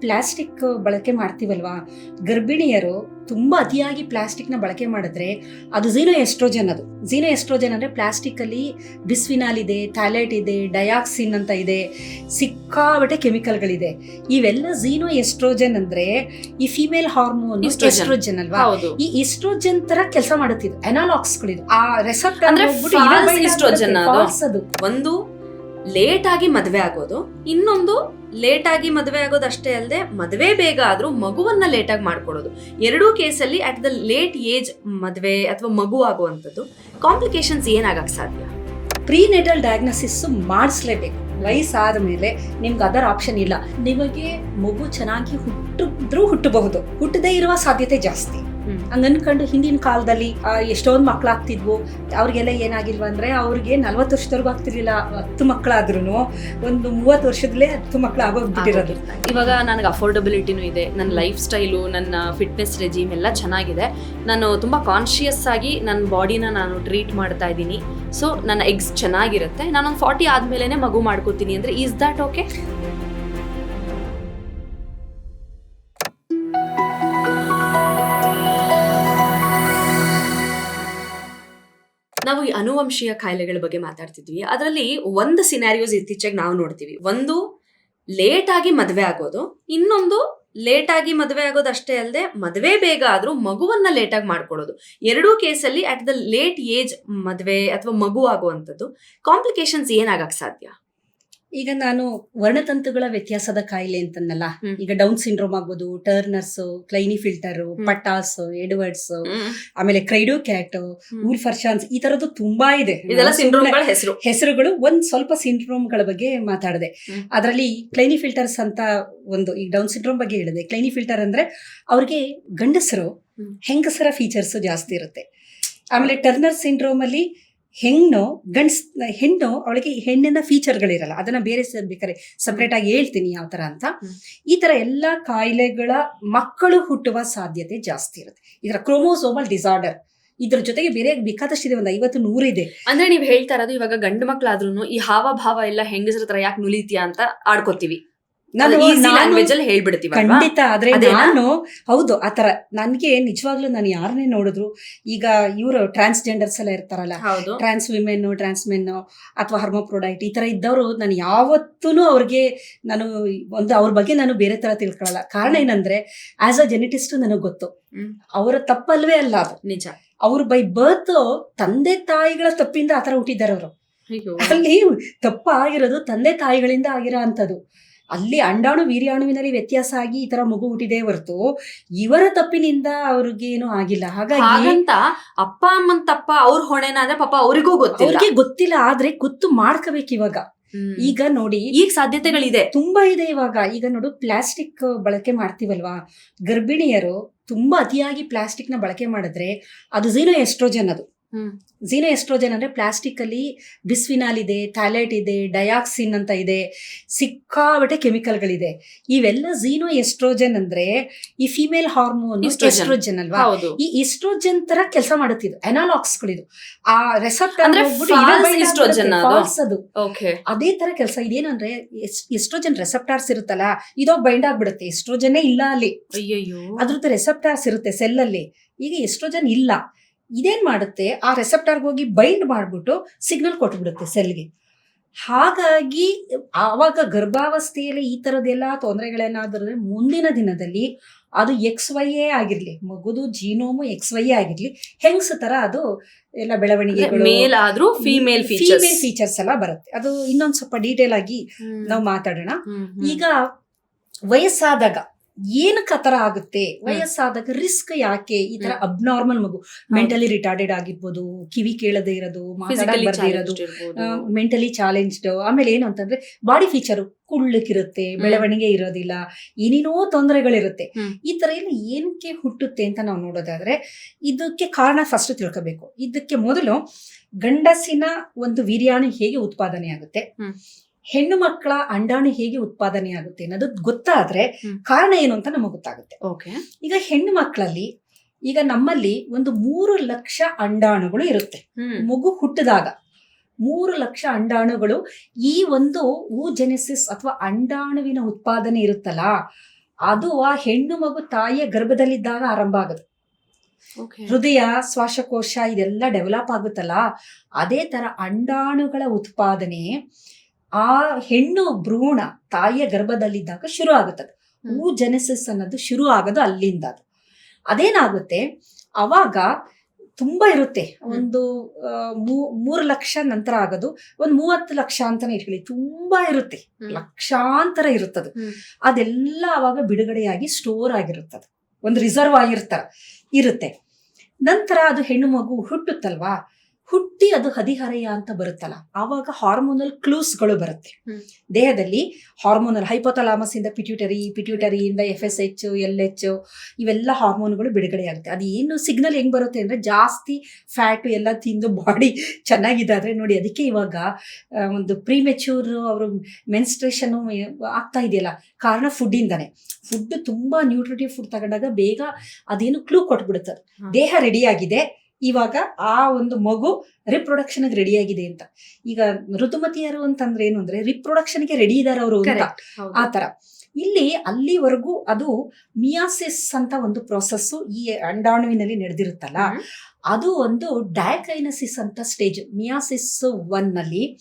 Plastic ಬಳಕೆ ಮಾಡ್ತೀವಲ್ವಾ? ಗರ್ಭಿಣಿಯರು ತುಂಬಾ ಅತಿಯಾಗಿ ಪ್ಲಾಸ್ಟಿಕ್ನ ನ ಬಳಕೆ ಮಾಡಿದ್ರೆ ಅದು ಝೀನೋ ಎಸ್ಟ್ರೋಜನ್ ಅದು. ಝೀನೋ ಎಸ್ಟ್ರೋಜನ್ ಅಂದ್ರೆ ಪ್ಲಾಸ್ಟಿಕ್ ಅಲ್ಲಿ ಬಿಸ್ವಿನಾಲ್ ಇದೆ ಥೈಲೈಟ್ ಇದೆ ಡಯಾಕ್ಸಿನ್ ಅಂತ ಇದೆ ಸಿಕ್ಕಾಬಟ್ಟೆ ಕೆಮಿಕಲ್ಗಳಿದೆ. ಇವೆಲ್ಲ ಝೀನೋ ಎಸ್ಟ್ರೋಜನ್ ಅಂದ್ರೆ ಈ ಫಿಮೇಲ್ ಹಾರ್ಮೋನ್. ಎಸ್ಟ್ರೋಜನ್ ಅಲ್ವಾ? ಈ ಎಸ್ಟ್ರೋಜನ್ ತರ ಕೆಲಸ ಮಾಡುತ್ತಿದ್ದು ಅನಾಲಾಕ್ಸ್ಗಳಿದೆ ಆ ರೆಸೆಪ್ಟರ್ ಒಂದು ಲೇಟ್ ಆಗಿ ಮದ್ವೆ ಆಗೋದು, ಇನ್ನೊಂದು ಲೇಟ್ ಆಗಿ ಮದ್ವೆ ಆಗೋದು ಅಷ್ಟೇ ಅಲ್ಲದೆ ಮದುವೆ ಬೇಗ ಆದ್ರೂ ಮಗುವನ್ನ ಲೇಟ್ ಆಗಿ ಮಾಡ್ಕೊಡೋದು. ಎರಡೂ ಕೇಸಲ್ಲಿ ಅಟ್ ದ ಲೇಟ್ ಏಜ್ ಮದುವೆ ಅಥವಾ ಮಗು ಆಗುವಂಥದ್ದು. ಕಾಂಪ್ಲಿಕೇಶನ್ಸ್ ಏನಾಗಕ್ಕೆ ಸಾಧ್ಯ? ಪ್ರೀನೆಟಲ್ ಡಯಾಗ್ನೋಸಿಸ್ ಮಾಡಿಸ್ಲೇಬೇಕು. ವಯಸ್ಸಾದ ಮೇಲೆ ನಿಮ್ಗೆ ಅದರ ಆಪ್ಷನ್ ಇಲ್ಲ. ನಿಮಗೆ ಮಗು ಚೆನ್ನಾಗಿ ಹುಟ್ಟಿದ್ರೂ ಹುಟ್ಟಬಹುದು. ಹುಟ್ಟದೇ ಇರುವ ಸಾಧ್ಯತೆ ಜಾಸ್ತಿ. ಹಂಗ ಅನ್ಕೊಂಡು ಹಿಂದಿನ ಕಾಲದಲ್ಲಿ ಎಷ್ಟೊಂದು ಮಕ್ಕಳಾಗ್ತಿದ್ವು ಅವ್ರಿಗೆಲ್ಲ ಏನಾಗಿಲ್ವ ಅಂದ್ರೆ ಅವ್ರಿಗೆ ನಲ್ವತ್ತು ವರ್ಷದವರೆಗೂ ಆಗ್ತಿರ್ಲಿಲ್ಲ, ಹತ್ತು ಮಕ್ಕಳಾದ್ರೂ ಒಂದು ಮೂವತ್ತು ವರ್ಷದಲ್ಲೇ ಹತ್ತು ಮಕ್ಕಳು ಆಗೋಗ್ಬಿಟ್ಟಿರೋದು. ಇವಾಗ ನನಗೆ ಅಫೋರ್ಡಬಿಲಿಟಿನೂ ಇದೆ ನನ್ನ ಲೈಫ್ ಸ್ಟೈಲು, ನನ್ನ ಫಿಟ್ನೆಸ್ ರೆಜಿಮ್ ಎಲ್ಲ ಚೆನ್ನಾಗಿದೆ. ನಾನು ತುಂಬ ಕಾನ್ಷಿಯಸ್ ಆಗಿ ನನ್ನ ಬಾಡಿನ ನಾನು ಟ್ರೀಟ್ ಮಾಡ್ತಾ ಇದ್ದೀನಿ. ಸೊ, ನನ್ನ ಎಗ್ಸ್ ಚೆನ್ನಾಗಿರುತ್ತೆ. ನಾನೊಂದು ಫಾರ್ಟಿ ಆದ್ಮೇಲೆ ಮಗು ಮಾಡ್ಕೋತೀನಿ ಅಂದ್ರೆ, ಈಸ್ ದಟ್ ಓಕೆ? ನಾವು ಈ ಅನುವಂಶೀಯ ಕಾಯಿಲೆಗಳ ಬಗ್ಗೆ ಮಾತಾಡ್ತಿದ್ವಿ. ಅದರಲ್ಲಿ ಒಂದು ಸಿನಾರಿಯೋಸ್ ಇತ್ತೀಚೆಗೆ ನಾವು ನೋಡ್ತೀವಿ. ಒಂದು ಲೇಟ್ ಆಗಿ ಮದುವೆ ಆಗೋದು, ಇನ್ನೊಂದು ಲೇಟ್ ಆಗಿ ಮದುವೆ ಆಗೋದು ಅಷ್ಟೇ ಅಲ್ಲದೆ ಮದುವೆ ಬೇಗ ಆದ್ರೂ ಮಗುವನ್ನ ಲೇಟ್ ಆಗಿ ಮಾಡ್ಕೊಳ್ಳೋದು ಎರಡೂ ಕೇಸಲ್ಲಿ ಅಟ್ ದ ಲೇಟ್ ಏಜ್ ಮದುವೆ ಅಥವಾ ಮಗು ಆಗುವಂಥದ್ದು ಕಾಂಪ್ಲಿಕೇಶನ್ಸ್ ಏನಾಗಕ್ಕೆ ಸಾಧ್ಯ? ಈಗ ನಾನು ವರ್ಣತಂತುಗಳ ವ್ಯತ್ಯಾಸದ ಕಾಯಿಲೆ ಅಂತನಲ್ಲ. ಈಗ ಡೌನ್ ಸಿಂಡ್ರೋಮ್ ಆಗ್ಬೋದು ಟರ್ನರ್ಸ್ ಕ್ಲೈನಿ ಫಿಲ್ಟರ್. ಪಟಾಸ್ ಎಡ್ವರ್ಡ್ಸ್ ಆಮೇಲೆ ಕ್ರೈಡೋ ಕ್ಯಾಟ್ ಊರ್ಫರ್ಶಾನ್ಸ್ ಈ ತರದ್ದು ತುಂಬಾ ಇದೆ. ಹೆಸರು. ಹೆಸರುಗಳು ಒಂದ್ ಸ್ವಲ್ಪ ಸಿಂಡ್ರೋಮ್ಗಳ ಬಗ್ಗೆ ಮಾತಾಡಿದೆ. ಅದರಲ್ಲಿ ಕ್ಲೈನಿ ಫಿಲ್ಟರ್ಸ್ ಅಂತ ಒಂದು ಈ ಡೌನ್ ಸಿಂಡ್ರೋಮ್ ಬಗ್ಗೆ ಹೇಳಿದೆ. ಕ್ಲೈನಿ ಫಿಲ್ಟರ್ ಅಂದ್ರೆ ಅವ್ರಿಗೆ ಗಂಡಸರು ಹೆಂಗಸರ ಫೀಚರ್ಸ್ ಜಾಸ್ತಿ ಇರುತ್ತೆ. ಆಮೇಲೆ ಟರ್ನರ್ ಸಿಂಡ್ರೋಮ್ ಅಲ್ಲಿ ಹೆಣ್ಣು ಗಂಡ್ಸ್ ಹೆಣ್ಣು ಅವಳಿಗೆ ಹೆಣ್ಣಿನ ಫೀಚರ್ಗಳಿರಲ್ಲ ಅದನ್ನ ಬೇರೆ ಬೇಕಾದ್ರೆ ಸಪ್ರೇಟ್ ಆಗಿ ಹೇಳ್ತೀನಿ ಯಾವ ತರ ಅಂತ. ಈ ತರ ಎಲ್ಲಾ ಕಾಯಿಲೆಗಳ ಮಕ್ಕಳು ಹುಟ್ಟುವ ಸಾಧ್ಯತೆ ಜಾಸ್ತಿ ಇರುತ್ತೆ. ಇದರ ಕ್ರೋಮೋಸೋಮಲ್ ಡಿಸಾರ್ಡರ್ ಇದ್ರ ಜೊತೆಗೆ ಬೇರೆ ಬೇಕಾದಷ್ಟಿದೆ ಒಂದು ಐವತ್ತು ನೂರಿದೆ ಅಂದ್ರೆ ನೀವು ಹೇಳ್ತಾ ಇರೋದು ಇವಾಗ ಗಂಡು ಮಕ್ಳಾದ್ರೂ ಈ ಹಾವಭಾವ ಎಲ್ಲ ಹೆಂಗಸರ ತರ ಯಾಕೆ ನುಲಿತೀಯ ಅಂತ ಆಡ್ಕೋತೀವಿ. ನಾನು ನಾನು- ಲ್ಯಾಂಗ್ವೇಜ್ ಅಲ್ಲಿ ಹೇಳ್ಬಿಡ್ತೀವಿ ಖಂಡಿತ ಆದ್ರೆ ನಾನು ಹೌದು ಆತರ ನನ್ಗೆ ನಿಜವಾಗ್ಲೂ ನಾನು ಯಾರನ್ನೇ ನೋಡಿದ್ರು ಈಗ ಇವರು ಟ್ರಾನ್ಸ್ಜೆಂಡರ್ಸ್ ಎಲ್ಲ ಇರ್ತಾರಲ್ಲ ಟ್ರಾನ್ಸ್ ವಿಮೆನ್ ಟ್ರಾನ್ಸ್ ಮೆನ್ ಅಥವಾ ಹರ್ಮೋಪ್ರೊಡೈಟ್ ಈ ತರ ಇದ್ದವರು ನಾನು ಯಾವತ್ತೂ ಅವ್ರಿಗೆ ನಾನು ಒಂದು ಅವ್ರ ಬಗ್ಗೆ ನಾನು ಬೇರೆ ತರ ತಿಳ್ಕೊಳ್ಳಲ್ಲ ಕಾರಣ ಏನಂದ್ರೆ ಆಸ್ ಅ ಜೆನೆಟಿಸ್ಟ್ ನನಗೆ ಗೊತ್ತು. ಅವರ ತಪ್ಪಲ್ವೇ ಅಲ್ಲ ಅದು. ನಿಜ. ಅವ್ರು ಬೈ ಬರ್ತ್ ತಂದೆ ತಾಯಿಗಳ ತಪ್ಪಿಂದ ಆತರ ಹುಟ್ಟಿದ್ದಾರೆ ಅವರು. ಅಲ್ಲಿ ತಪ್ಪ ಆಗಿರೋದು ತಂದೆ ತಾಯಿಗಳಿಂದ ಆಗಿರೋ ಅಂಥದ್ದು. ಅಲ್ಲಿ ಅಂಡಾಣು ವೀರ್ಯಾಣುವಿನಲ್ಲಿ ವ್ಯತ್ಯಾಸ ಆಗಿ ಈ ತರ ಮಗು ಹುಟ್ಟಿದೆ ಹೊರತು ಇವರ ತಪ್ಪಿನಿಂದ ಅವ್ರಿಗೇನು ಆಗಿಲ್ಲ. ಹಾಗಾಗಿ ಹಾಗಂತ ಅಪ್ಪ ಅಮ್ಮನ್ ತಪ್ಪ ಅವ್ರ ಹೊಣೆನ ಅಂದ್ರೆ ಪಾಪ ಅವರಿಗೂ ಗೊತ್ತಿಲ್ಲ. ಅವ್ರಿಗೆ ಗೊತ್ತಿಲ್ಲ ಆದ್ರೆ ಗೊತ್ತು ಮಾಡ್ಕೋಬೇಕು ಇವಾಗ. ಈಗ ನೋಡಿ ಈಗ ಸಾಧ್ಯತೆಗಳಿದೆ. ತುಂಬಾ ಇದೆ ಇವಾಗ. ಈಗ ನೋಡು ಪ್ಲಾಸ್ಟಿಕ್ ಬಳಕೆ ಮಾಡ್ತೀವಲ್ವಾ? ಗರ್ಭಿಣಿಯರು ತುಂಬಾ ಅತಿಯಾಗಿ ಪ್ಲಾಸ್ಟಿಕ್ನ ಬಳಕೆ ಮಾಡಿದ್ರೆ ಅದು ಏನೋ ಎಸ್ಟ್ರೋಜನ್ ಅದು. ಝೀನೋ ಎಸ್ಟ್ರೋಜನ್ ಅಂದ್ರೆ ಪ್ಲಾಸ್ಟಿಕ್ ಅಲ್ಲಿ ಬಿಸ್ವಿನಾಲ್ ಇದೆ ಥೈಲೈಟ್ ಇದೆ ಡಯಾಕ್ಸಿನ್ ಅಂತ ಇದೆ ಸಿಕ್ಕಾಬಟ್ಟೆ ಕೆಮಿಕಲ್ಗಳಿದೆ. ಇವೆಲ್ಲ ಝೀನೋ ಎಸ್ಟ್ರೋಜನ್ ಅಂದ್ರೆ ಈ ಫಿಮೇಲ್ ಹಾರ್ಮೋನ್. ಎಸ್ಟ್ರೋಜನ್ ಅಲ್ವಾ? ಈ ಇಸ್ಟ್ರೋಜನ್ ತರ ಕೆಲಸ ಮಾಡುತ್ತಿದ್ದು ಅನಾಲಾಕ್ಸ್ಗಳಿದು ಆ ರೆಸೆಪ್ಟ್ ಅದು? ಅದು. ತರ ಕೆಲಸ ಇದೇನಂದ್ರೆ ಎಸ್ಟ್ರೋಜನ್ ರೆಸೆಪ್ಟಾರ್ಸ್ ಇರುತ್ತಲ್ಲ ಇದು ಬೈಂಡ್ ಆಗ್ಬಿಡುತ್ತೆ. ಎಸ್ಟ್ರೋಜನ್ನೇ ಇಲ್ಲ ಅಲ್ಲಿ. ಅದ್ರದ್ದು ರೆಸೆಪ್ಟಾರ್ಸ್ ಇರುತ್ತೆ ಸೆಲ್ ಅಲ್ಲಿ. ಈಗ ಎಸ್ಟ್ರೋಜನ್ ಇಲ್ಲ. ಇದೇನ್ ಮಾಡುತ್ತೆ? ಆ ರೆಸೆಪ್ಟಾರ್ಗೆ ಹೋಗಿ ಬೈಂಡ್ ಮಾಡ್ಬಿಟ್ಟು ಸಿಗ್ನಲ್ ಕೊಟ್ಬಿಡುತ್ತೆ ಸೆಲ್ಗೆ ಹಾಗಾಗಿ ಆವಾಗ ಗರ್ಭಾವಸ್ಥೆಯಲ್ಲಿ ಈ ತರದೆಲ್ಲ ತೊಂದರೆಗಳೇನಾದ್ರೆ ಮುಂದಿನ ದಿನದಲ್ಲಿ ಅದು ಎಕ್ಸ್ ವೈಯೇ ಆಗಿರ್ಲಿ ಮಗುದು ಜೀನೋಮು ಎಕ್ಸ್ ವೈಯೇ ಆಗಿರ್ಲಿ ಹೆಂಗ್ಸ್ ತರ ಅದು ಎಲ್ಲ ಬೆಳವಣಿಗೆ ಮೇಲ್ ಆದ್ರೂ ಫೀಮೇಲ್ ಫೀಮೇಲ್ ಫೀಚರ್ಸ್ ಎಲ್ಲ ಬರುತ್ತೆ. ಅದು ಇನ್ನೊಂದ್ ಸ್ವಲ್ಪ ಡೀಟೇಲ್ ಆಗಿ ನಾವು ಮಾತಾಡೋಣ. ಈಗ ವಯಸ್ಸಾದಾಗ ಏನಕ್ಕೆ ಆ ಆಗುತ್ತೆ? ವಯಸ್ಸಾದಾಗ ರಿಸ್ಕ್ ಯಾಕೆ? ಈ ತರ ಅಬ್ನಾರ್ಮಲ್ ಮಗು. ಮೆಂಟಲಿ ರಿಟಾರ್ಡೆಡ್ ಆಗಿರ್ಬೋದು ಕಿವಿ ಕೇಳದೇ ಇರೋದು ಇರೋದು ಮೆಂಟಲಿ ಚಾಲೆಂಜ್ಡ್ ಆಮೇಲೆ ಏನು ಅಂತಂದ್ರೆ ಬಾಡಿ ಫೀಚರ್ ಕುಳ್ಳಕ್ಕಿರುತ್ತೆ ಬೆಳವಣಿಗೆ ಇರೋದಿಲ್ಲ ಏನೇನೋ ತೊಂದರೆಗಳಿರುತ್ತೆ. ಈ ತರ ಎಲ್ಲ ಏನಕ್ಕೆ ಹುಟ್ಟುತ್ತೆ ಅಂತ ನಾವು ನೋಡೋದಾದ್ರೆ ಇದಕ್ಕೆ ಕಾರಣ ಫಸ್ಟ್ ತಿಳ್ಕೋಬೇಕು. ಇದಕ್ಕೆ ಮೊದಲು ಗಂಡಸಿನ ಒಂದು ವೀರ್ಯಾಣು ಹೇಗೆ ಉತ್ಪಾದನೆ ಆಗುತ್ತೆ. ಹೆಣ್ಣು ಮಕ್ಕಳ ಅಂಡಾಣು ಹೇಗೆ ಉತ್ಪಾದನೆ ಆಗುತ್ತೆ ಅನ್ನೋದು ಗೊತ್ತಾದ್ರೆ ಕಾರಣ ಏನು ಅಂತ ನಮಗೆ ಗೊತ್ತಾಗುತ್ತೆ. ಓಕೆ. ಈಗ ಹೆಣ್ಣು ಮಕ್ಕಳಲ್ಲಿ ಈಗ ನಮ್ಮಲ್ಲಿ ಒಂದು ಮೂರು ಲಕ್ಷ ಅಂಡಾಣುಗಳು ಇರುತ್ತೆ. ಮಗು ಹುಟ್ಟಿದಾಗ ಮೂರು ಲಕ್ಷ ಅಂಡಾಣುಗಳು ಈ ಒಂದು ಊಜೆನೆಸಿಸ್ ಅಥವಾ ಅಂಡಾಣುವಿನ ಉತ್ಪಾದನೆ ಇರುತ್ತಲ್ಲ ಅದು ಆ ಹೆಣ್ಣು ಮಗು ತಾಯಿಯ ಗರ್ಭದಲ್ಲಿದ್ದಾಗ ಆರಂಭ ಆಗುತ್ತೆ. ಹೃದಯ ಶ್ವಾಸಕೋಶ ಇದೆಲ್ಲ ಡೆವಲಪ್ ಆಗುತ್ತಲ್ಲ ಅದೇ ತರ ಅಂಡಾಣುಗಳ ಉತ್ಪಾದನೆ ಆ ಹೆಣ್ಣು ಭ್ರೂಣ ತಾಯಿಯ ಗರ್ಭದಲ್ಲಿದ್ದಾಗ ಶುರು ಆಗುತ್ತದೆ. ಹೂ ಜೆನೆಸಿಸ್ ಅನ್ನೋದು ಶುರು ಆಗೋದು ಅಲ್ಲಿಂದ ಅದು. ಅದೇನಾಗುತ್ತೆ? ಅವಾಗ ತುಂಬಾ ಇರುತ್ತೆ. ಒಂದು ಮೂರು ಲಕ್ಷ ನಂತರ ಆಗೋದು. ಒಂದು ಮೂವತ್ತು ಲಕ್ಷ ಅಂತಾನೆ ಇಟ್ಕೊಳ್ಳಿ ತುಂಬಾ ಇರುತ್ತೆ. ಲಕ್ಷಾಂತರ ಇರುತ್ತದು. ಅದೆಲ್ಲ ಅವಾಗ ಬಿಡುಗಡೆಯಾಗಿ ಸ್ಟೋರ್ ಆಗಿರುತ್ತದೆ. ಒಂದು ರಿಸರ್ವ್ ಆಗಿರ್ತಾರ. ಇರುತ್ತೆ. ನಂತರ ಅದು ಹೆಣ್ಣು ಮಗು ಹುಟ್ಟುತ್ತಲ್ವಾ? ಹುಟ್ಟಿ ಅದು ಹದಿಹರೆಯ ಅಂತ ಬರುತ್ತಲ್ಲ ಆವಾಗ ಹಾರ್ಮೋನಲ್ ಕ್ಲೂಸ್ಗಳು ಬರುತ್ತೆ. ದೇಹದಲ್ಲಿ ಹಾರ್ಮೋನಲ್ ಹೈಪೋಥಲಾಮಸ್ ಇಂದ pituitary ಪಿಟ್ಯೂಟರಿಯಿಂದ F S H L H ಇವೆಲ್ಲ ಹಾರ್ಮೋನ್ಗಳು ಬಿಡುಗಡೆ ಆಗುತ್ತೆ. ಅದು ಏನು ಸಿಗ್ನಲ್ ಹೆಂಗ್ ಬರುತ್ತೆ ಅಂದ್ರೆ ಜಾಸ್ತಿ ಫ್ಯಾಟ್ ಎಲ್ಲ ತಿಂದು ಬಾಡಿ ಚೆನ್ನಾಗಿದೆ ಆದ್ರೆ ನೋಡಿ ಅದಕ್ಕೆ ಇವಾಗ ಒಂದು ಪ್ರಿಮೆಚ್ಯೂರ್ ಅವರು ಮೆನ್ಸ್ಟ್ರೇಷನ್ ಆಗ್ತಾ ಇದೆಯಲ್ಲ ಕಾರಣ ಫುಡ್ಡಿಂದಾನೆ ಫುಡ್ ತುಂಬಾ ನ್ಯೂಟ್ರಿಟಿವ್ ಫುಡ್ ತಗೊಂಡಾಗ ಬೇಗ ಅದೇನು ಕ್ಲೂ ಕೊಟ್ಬಿಡುತ್ತೆ. ದೇಹ ರೆಡಿ ಆಗಿದೆ ಇವಾಗ ಆ ಒಂದು ಮಗು ರಿಪ್ರೊಡಕ್ಷನ್ ರೆಡಿ ಆಗಿದೆ ಅಂತ. ಈಗ ಋತುಮತಿಯರು ಅಂತಂದ್ರೆ ಏನು ಅಂದ್ರೆ ರಿಪ್ರೊಡಕ್ಷನ್ಗೆ ರೆಡಿ ಇದಾರೆ ಅವರು ಅಂತ. ಆ ತರ. ಇಲ್ಲಿ ಅಲ್ಲಿವರೆಗೂ ಅದು ಮಿಯಾಸಿಸ್ ಅಂತ ಒಂದು ಪ್ರೊಸೆಸ್ ಈ ಅಂಡಾಣುವಿನಲ್ಲಿ ನಡೆದಿರುತ್ತಲ್ಲ ಅದು ಒಂದು ಡಯಕೈನಸಿಸ್ ಅಂತ ಸ್ಟೇಜ್ ಮಿಯಾಸಿಸ್ ಒನ್ನಲ್ಲಿ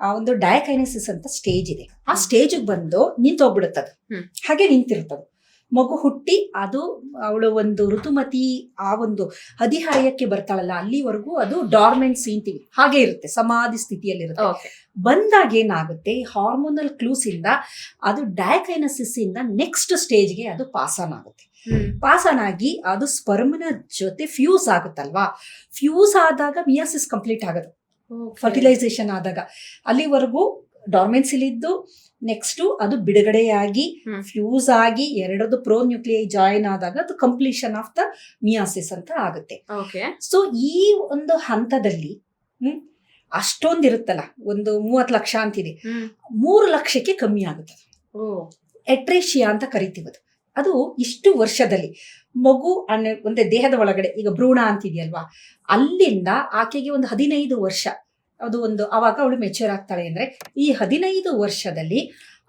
ಆ ಒಂದು ಡಯಕೈನಸಿಸ್ ಅಂತ ಸ್ಟೇಜ್ ಇದೆ. ಆ ಸ್ಟೇಜ್ ಬಂದು ನಿಂತೋಗ್ಬಿಡುತ್ತದು. ಹಾಗೆ ನಿಂತಿರುತ್ತದು. ಮಗು ಹುಟ್ಟಿ ಅದು ಅವಳು ಒಂದು ಋತುಮತಿ ಆ ಒಂದು ಹದಿಹರೆಯಕ್ಕೆ ಬರ್ತಾಳಲ್ಲ ಅಲ್ಲಿವರೆಗೂ ಅದು ಡಾರ್ಮೆಂಟ್ ಸೀಂತೀವಿ ಹಾಗೆ ಇರುತ್ತೆ ಸಮಾಧಿ ಸ್ಥಿತಿಯಲ್ಲಿರುತ್ತೆ. ಬಂದಾಗ ಏನಾಗುತ್ತೆ ಹಾರ್ಮೋನಲ್ ಕ್ಲೂಸ್ ಇಂದ ಅದು ಡಯಾಕೈನಸಿಸ್ ಇಂದ ನೆಕ್ಸ್ಟ್ ಸ್ಟೇಜ್ಗೆ ಅದು ಪಾಸ್ ಆನ್ ಆಗುತ್ತೆ. ಪಾಸ್ ಆನ್ ಆಗಿ ಅದು ಸ್ಪರ್ಮನ ಜೊತೆ ಫ್ಯೂಸ್ ಆಗುತ್ತಲ್ವಾ ಫ್ಯೂಸ್ ಆದಾಗ ಮಿಯಾಸಿಸ್ ಕಂಪ್ಲೀಟ್ ಆಗೋದು Okay. ಫರ್ಟಿಲೈಸೇಷನ್ ಆದಾಗ ಅಲ್ಲಿವರೆಗೂ ಡಾರ್ಮೆನ್ಸಿಲಿದ್ದು ನೆಕ್ಸ್ಟ್ ಅದು ಬಿಡುಗಡೆಯಾಗಿ ಫ್ಯೂಸ್ ಆಗಿ ಎರಡದು ಪ್ರೋ ನ್ಯೂಕ್ಲಿಯೈ ಜಾಯಿನ್ ಆದಾಗ ಅದು ಕಂಪ್ಲೀಷನ್ ಆಫ್ ದ ಮಿಯಾಸಿಸ್ ಅಂತ ಆಗುತ್ತೆ. ಸೊ ಈ ಒಂದು ಹಂತದಲ್ಲಿ ಹ್ಮ್ ಅಷ್ಟೊಂದು ಇರುತ್ತಲ್ಲ ಒಂದು ಮೂವತ್ತು ಲಕ್ಷ ಅಂತಿದೆ. ಮೂರು ಲಕ್ಷಕ್ಕೆ ಕಮ್ಮಿ ಆಗುತ್ತೆ. ಎಟ್ರೇಷಿಯಾ ಅಂತ ಕರಿತೀವಿ ಅದು ಅದು ಇಷ್ಟು ವರ್ಷದಲ್ಲಿ ಮಗು ಅನ್ನ ಒಂದೇ ದೇಹದ ಒಳಗಡೆ ಈಗ ಭ್ರೂಣ ಅಂತಿದೆಯಲ್ವಾ ಅಲ್ಲಿಂದ ಆಕೆಗೆ ಒಂದು ಹದಿನೈದು ವರ್ಷ ಅದು ಒಂದು ಅವಾಗ ಅವಳು ಮೆಚೂರ್ ಆಗ್ತಾಳೆ ಅಂದ್ರೆ ಈ ಹದಿನೈದು ವರ್ಷದಲ್ಲಿ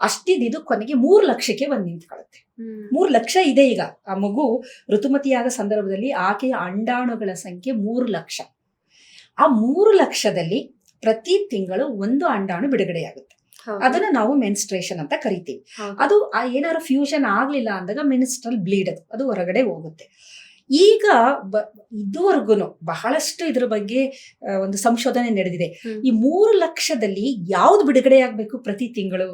ಅಷ್ಟಿದ್ದು ಕೊನೆಗೆ ಮೂರು ಲಕ್ಷಕ್ಕೆ ಬಂದು ನಿಂತ್ಕೊಳ್ಳುತ್ತೆ. ಮೂರು ಲಕ್ಷ ಇದೆ ಈಗ. ಆ ಮಗು ಋತುಮತಿಯಾದ ಸಂದರ್ಭದಲ್ಲಿ ಆಕೆಯ ಅಂಡಾಣುಗಳ ಸಂಖ್ಯೆ ಮೂರು ಲಕ್ಷ. ಆ ಮೂರು ಲಕ್ಷದಲ್ಲಿ ಪ್ರತಿ ತಿಂಗಳು ಒಂದು ಅಂಡಾಣು ಬಿಡುಗಡೆಯಾಗುತ್ತೆ. ಅದನ್ನ ನಾವು ಮೆನ್ಸ್ಟ್ರೇಷನ್ ಅಂತ ಕರಿತೀವಿ. ಅದು ಆ ಏನಾದ್ರು ಫ್ಯೂಷನ್ ಆಗ್ಲಿಲ್ಲ ಅಂದಾಗ ಮೆನ್ಸ್ಟ್ರಲ್ ಬ್ಲೀಡ್ ಅದು. ಅದು ಹೊರಗಡೆ ಹೋಗುತ್ತೆ. ಈಗ ಬ ಇದುವರೆಗೂ ಬಹಳಷ್ಟು ಇದ್ರ ಬಗ್ಗೆ ಒಂದು ಸಂಶೋಧನೆ ನಡೆದಿದೆ. ಈ ಮೂರು ಲಕ್ಷದಲ್ಲಿ ಯಾವ್ದು ಬಿಡುಗಡೆ ಆಗ್ಬೇಕು ಪ್ರತಿ ತಿಂಗಳು?